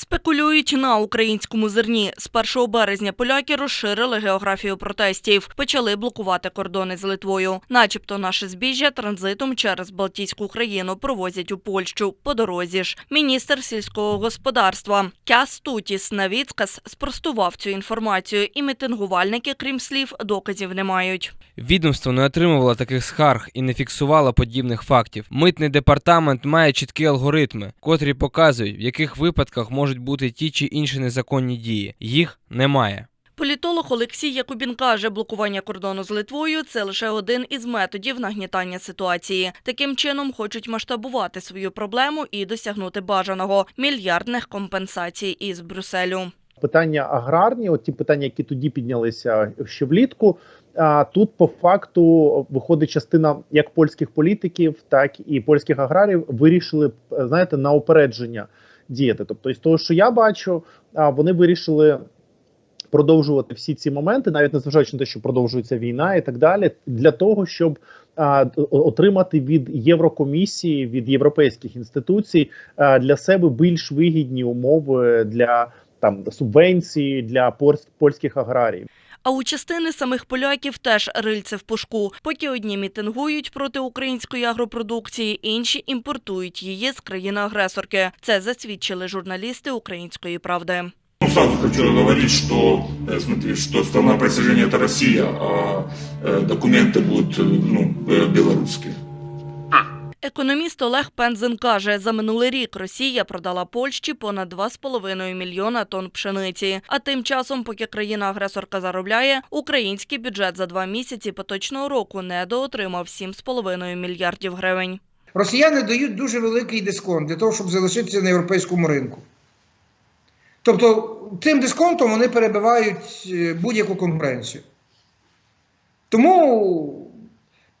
Спекулюють на українському зерні. З 1 березня поляки розширили географію протестів, почали блокувати кордони з Литвою. Начебто наше збіжжя транзитом через Балтійську країну провозять у Польщу. По дорозі ж міністр сільського господарства Кястутіс Навіцкас спростував цю інформацію, і мітингувальники, крім слів, доказів не мають. Відомство не отримувало таких скарг і не фіксувало подібних фактів. Митний департамент має чіткі алгоритми, котрі показують, в яких випадках можуть бути ті чи інші незаконні дії. Їх немає. Політолог Олексій Якубін каже, блокування кордону з Литвою це лише один із методів нагнітання ситуації. Таким чином хочуть масштабувати свою проблему і досягнути бажаного мільярдних компенсацій із Брюсселю. питання аграрні, от ті питання, які тоді піднялися ще влітку. А тут по факту виходить частина як польських політиків, так і польських аграрів вирішили знаєте на упередження діяти. Тобто, із того, що я бачу, вони вирішили. Продовжувати всі ці моменти, навіть незважаючи на те, що продовжується війна і так далі, для того, щоб отримати від Єврокомісії, від європейських інституцій для себе більш вигідні умови для там субвенції для польсь- польських аграріїв. А у частини самих поляків теж рильце в пушку. Поки одні мітингують проти української агропродукції, інші імпортують її з країни-агресорки. Це засвідчили журналісти української правди. Ну, сразу хочу говорить, что, э, смотри, что страна присяжения это Россия, а э, документы будут, э, ну, э, белорусские. Економіст Олег Пензен каже, за минулий рік Росія продала Польщі понад 2,5 мільйона тонн пшениці. А тим часом, поки країна-агресорка заробляє, український бюджет за два місяці поточного року недоотримав 7,5 мільярдів гривень. Росіяни дають дуже великий дисконт для того, щоб залишитися на європейському ринку. Тобто цим дисконтом вони перебивають е, будь-яку конкуренцію. Тому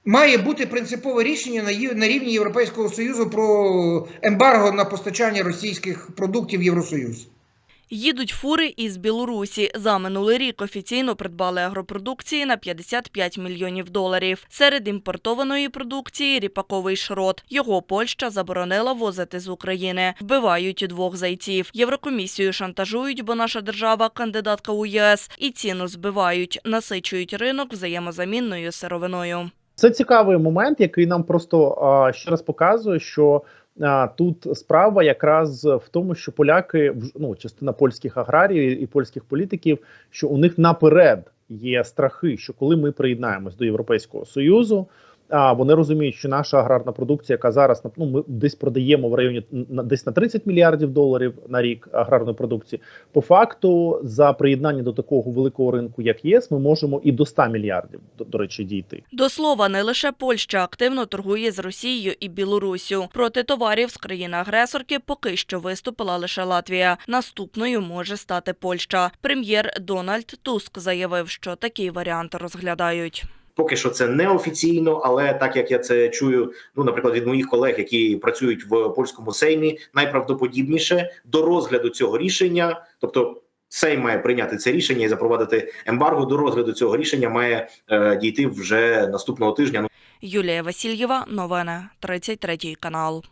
має бути принципове рішення на на рівні Європейського Союзу про ембарго на постачання російських продуктів в Євросоюз. Їдуть фури із Білорусі. За минулий рік офіційно придбали агропродукції на 55 мільйонів доларів. Серед імпортованої продукції ріпаковий шрот. Його Польща заборонила возити з України. Вбивають двох зайців. Єврокомісію шантажують, бо наша держава кандидатка у ЄС, і ціну збивають, насичують ринок взаємозамінною сировиною. Це цікавий момент, який нам просто а, ще раз показує, що а, тут справа якраз в тому, що поляки ну, частина польських аграріїв і польських політиків, що у них наперед є страхи, що коли ми приєднаємось до Європейського союзу. А вони розуміють, що наша аграрна продукція, яка зараз ну, ми десь продаємо в районі на десь на 30 мільярдів доларів на рік аграрної продукції. По факту, за приєднання до такого великого ринку, як ЄС, ми можемо і до 100 мільярдів до, до речі дійти. До слова, не лише Польща активно торгує з Росією і Білоруссю. Проти товарів з країни-агресорки поки що виступила лише Латвія. Наступною може стати Польща. Прем'єр Дональд Туск заявив, що такий варіант розглядають. Поки що це неофіційно, але так як я це чую, ну наприклад, від моїх колег, які працюють в польському сеймі, найправдоподібніше до розгляду цього рішення, тобто Сейм має прийняти це рішення і запровадити ембарго. До розгляду цього рішення має е, дійти вже наступного тижня. Юлія Васильєва, новини 33 канал.